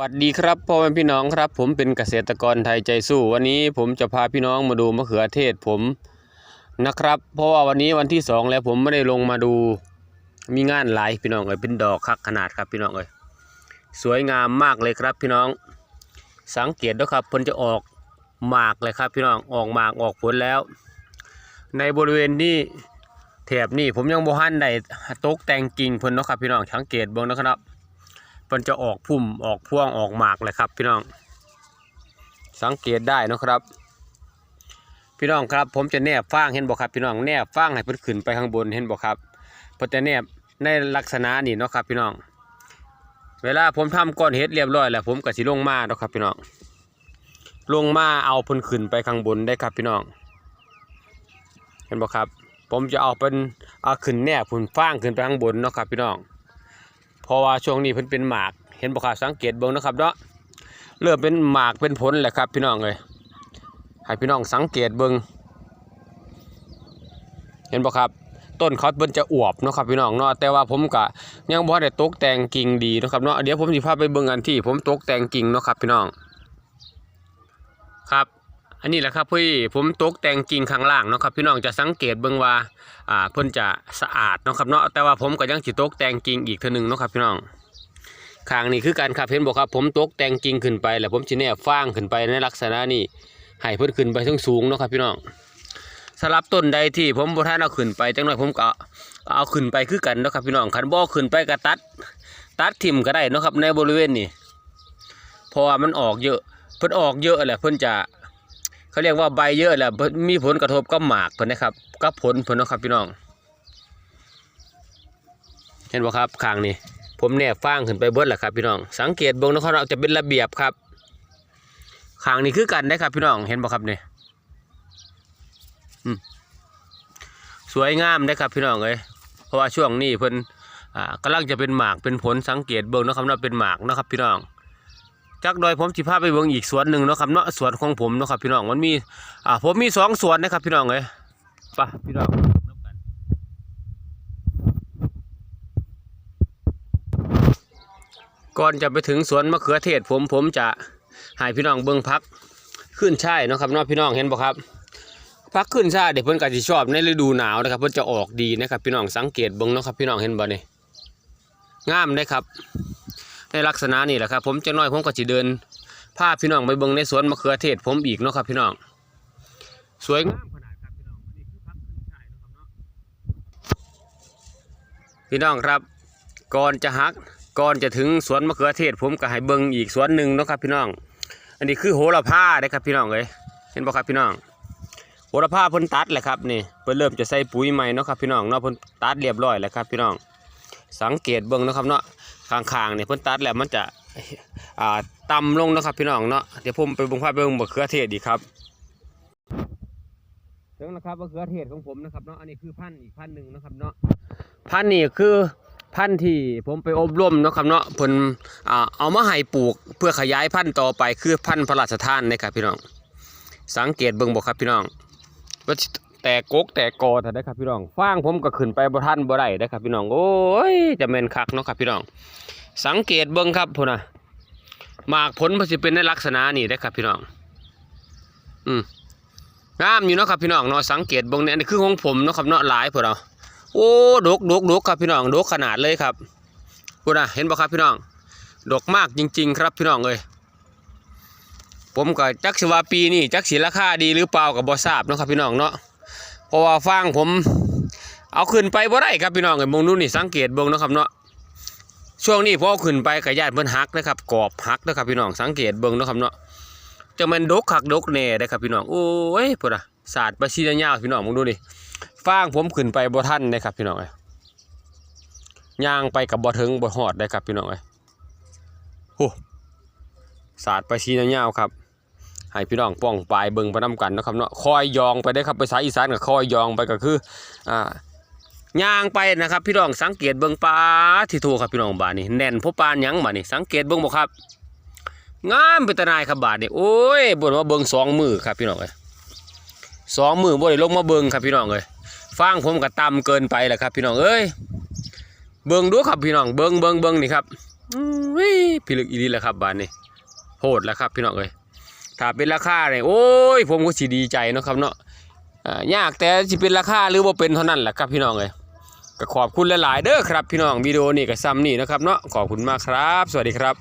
วัสดีครับพ่อแม่พี่น้องครับ ผมเป็นเกษตรกรไทยใจสู้วันนี้ผมจะพาพี่น้องมาดูมะเขือเทศผมนะครับ เพราะว่าวันนี้วันที่สองแล้วผมไม่ได้ลงมาดูมีงานหลายพี่น้องเอ้ยเป็นดอกคักขนาดครับพี่น้องเอ้ยสวยงามมากเลยครับ พี่น้องสังเกตด้วยครับเพิ่นจะออกหมากเลยครับ พี่น้องออกหมากออกผลแล้ว ในบริเวณนี้แถบนี้ผมยังบ่ทันได้ตกแต่งกิ่งเพิ่นเนาะครับพี่น้องสังเกตเบิ่งนะครับ มันจะออกพุ่มออกพ่วงออกหมากเลยครับ พี่น้อง สังเกตได้นะครับ พี่น้องครับ ผมจะแนบฟางเห็นบ่ครับ พี่น้องแนบฟางให้เพิ่นขึ้นไปข้างบนเห็นบ่ครับเพิ่นจะแนบในลักษณะนี้เนาะครับ พี่น้อง เวลาผมทำก้อนเฮ็ดเรียบร้อยแล้วผมก็สิลงมาเนาะครับพี่น้อง ลงมาเอาเพิ่นขึ้นไปข้างบนได้ครับ พี่น้องเห็นบ่ครับ ผมจะเอาเป็นเอาขึ้นแนบพุ่นฟางขึ้นไปข้างบนเนาะครับ พี่น้อง เพราะว่าช่วงนี้เพิ่นเป็นหมากเห็นบ่ครับสังเกตเบิ่งนะครับเนาะเริ่มเป็นหมากเป็นผลแหละครับ พี่น้องเอ้ยให้พี่น้องสังเกตเบิ่งเห็นบ่ครับต้นเขาเพิ่นจะอวบเนาะครับพี่น้องเนาะแต่ว่าผมก็ยังบ่ได้ตกแต่งกิ่งดีนะครับเนาะเดี๋ยวผมสิพาไปเบิ่งอันที่ ผมตกแต่งกิ่งเนาะครับพี่น้องครับ อันนี้แหละครับพี่ผมตกแต่งกิ่งข้างล่างเนาะครับพี่น้องจะสังเกตเบิ่งว่าอ่าเพิ่นจะสะอาดเนาะครับเนาะแต่ว่าผมก็ยังสิตกแต่งกิ่งอีกเทื่อหนึงเนาะครับพี่น้องข้างนี้คือการครับเห็นบ่ครับ ผมตกแต่งกิ่งขึ้นไปแล้วผมสิแนบฟางขึ้นไปในลักษณะนี้ให้เพิ่นขึ้นไปสูงสูงเนาะครับพี่น้องสลับต้นใดที่ผมบ่ทันเอาขึ้นไปจังหน่อยผมก็เอาขึ้นไปคือกันเนาะครับพี่น้องคันบ่ขึ้นไปก็ตัด ตัดทิ่มก็ได้เนาะครับในบริเวณนี้เพราะว่ามันออกเยอะ เพิ่นออกเยอะแหละเพิ่นจะ เขาเรียกว่าใบเยอะแหละมีผลกระทบกับหมากเพิ่นนะครับกับผลเพิ่นนะครับพี่น้อง เห็นบ่ครับข้างนี้ผมแนบฟางขึ้นไปเบิดแหละครับพี่น้อง สังเกตบงนะครับจะเป็นระเบียบครับข้างนี้คือกันได้ครับพี่น้องเห็นบ่ครับนี่อืมสวยงามได้ครับพี่น้องเอ้ยเพราะว่าช่วงนี้เพิ่นอ่ากำลังจะเป็นหมากเป็นผลสังเกตเบิ่งเนาะครับว่าเป็นหมากนะครับพี่น้อง จากโดอยผมสิพาไปเบิ่งอีกสวนหนึ่งเนาะครับเนาะสวนของผมเนาะครับพี่น้องมันมีอ่าผมมีสองสวนนะครับพี่น้องเอ้ยไปพี่น้องก่อนจะไปถึงสวนมะเขือเทศผมผมจะให้พี่น้องเบิ่งพักขึ้นช่ายเนาะครับเนาะพี่น้องเห็นบ่ครับพักขึ้นช่ายเดี๋ยวเพิ่นก็สิชอบในฤดูหนาวนะครับเพิ่นจะออกดีนะครับพี่น้องสังเกตเบิ่งเนาะครับพี่น้องเห็นบ่นี่งามนะครับ ในลักษณะนี่แหละครับผมจะน้อยผมก็จะเดินพาพี่น้องไปเบิ่งในสวนมะเขือเทศผมอีกเนาะครับพี่น้อง สวยงามขนาดครับพี่น้องนี่คือพักขึ้นช่ายเนาะครับเนาะพี่น้องครับก่อนจะหักก่อนจะถึงสวนมะเขือเทศ ผมก็ให้เบิ่งอีกสวนหนึ่งเนาะครับพี่น้อง อันนี้คือโหระพาเด้อครับพี่น้องเอ้ยเห็นบ่ครับพี่น้องโหระพาเพิ่นตัดแหละครับนี่เพิ่นเริ่มจะใส่ปุ๋ยใหม่เนาะครับพี่น้องเนาะเพิ่นตัดเรียบร้อยแล้วครับพี่น้อง สังเกตเบิ่งเนาะครับเนาะ ข้างๆเนี่ยเพิ่นตัดแล้วมันจะอ่าต่ำลงนะครับพี่น้องเนาะเดี๋ยวผมไปบิ่งภาพไปบิ่งมะเขือเทศดีครับถึงนะครับมะเขือเทศของผมนะครับเนาะอันนี้คือพันธุ์อีกพันธุ์หนึ่งนะครับเนาะพันธุ์นี่คือพันธุ์ที่ผมไปอบรมเนาะครับเนาะเพิ่นอ่าเอามาให้ปลูกเพื่อขยายพันธุ์ต่อไปคือพันธุ์พระราชทานนะครับพี่น้อง สังเกตเบิ่งบ่ครับพี่น้องว่า แต่กกแต่กอถ้าได้ครับพี่น้องฟางผมก็ขึ้นไปบ่ทันบ่ได้ได้ครับพี่น้องโอ้ยจะแม่นคักเนาะครับพี่น้อง สังเกตเบิ่งครับพุ่นนะหมากผลมันสิเป็นในลักษณะนี้ได้ครับพี่น้อง อืมงามอยู่เนาะครับพี่น้องเนาะสังเกตเบิ่งเนี่ยนนี้คือของผมเนาะครับเนาะหลายพุ่นเอาโอ้ดกดกดกครับพี่น้องดกขนาดเลยครับพุ่นนะเห็นบ่ครับพี่น้องดกมากจริง ๆ ครับพี่น้องเอ้ยผมก็จักสิว่าปีนี้จักสิราคาดีหรือเปล่าก็บ่ทราบเนาะครับพี่น้องเนาะ เพราะว่าฟางผมเอาขึ้นไปบ่ได้ครับพี่น้องเอ้ยมองดูนี่สังเกตเบิ่งนะครับเนาะช่วงนี้พอเอาขึ้นไปกระยาดเพิ่นหักนะครับกรอบหักนะครับพี่น้องสังเกตเบิ่งนะครับเนาะจะมันดกหักดกแน่ได้ครับพี่น้องโอ้ยพุ่นน่ะสาดไปซียาวพี่น้องมองดูดิฟางผมขึ้นไปบ่ทันได้ครับพี่น้องเอ้ยย่างไปกับบ่ถึงบ่ฮอดได้ครับพี่น้องเอ้ยโอ้สาดไปซียาวครับ ให้พี่น้องป้องปลายเบิ่งไปนํกันนะครับเนาะคอยยองไปได้ครับภาษายอีสานก็คอยยองไปก็คืออ่าย่างไปนะครับพี่น้องสังเกตเบิ่งปลาที่ถูกครับพี่น้องบาดนี้แน่นพบปานหยังบาดนี้สังเกตเบิ่งบ่ครับงามเป็นตนายครับบาดนี้โอ้ยบ่นว่าเบิ่งสองมือครับพี่น้องเอ้ยสองมือบ่ได้ลงมาเบิ่งครับพี่น้องเอ้ยฟางผมก็ต่ำเกินไปแหละครับพี่น้องเอ้ยเบิ่งดูครับพี่น้องเบิ่งเบิ่งเบิ่งนี่ครับอุ้ยพิลึกอีหลีแหละครับบ้านนี้โหดแล้วครับพี่น้องเอ้ย ถ้าเป็นราคาเนี่ยโอ้ยผมก็สิดีใจเนาะครับเนาะยากแต่สิเป็นราคาหรือว่าเป็นเท่านั้นแหละครับพี่น้องเลยก็ขอบคุณหลาย ๆ เด้อครับ พี่น้องวิดีโอนี้ก็ซ้ำนี่นะครับเนาะขอบคุณมากครับ สวัสดีครับ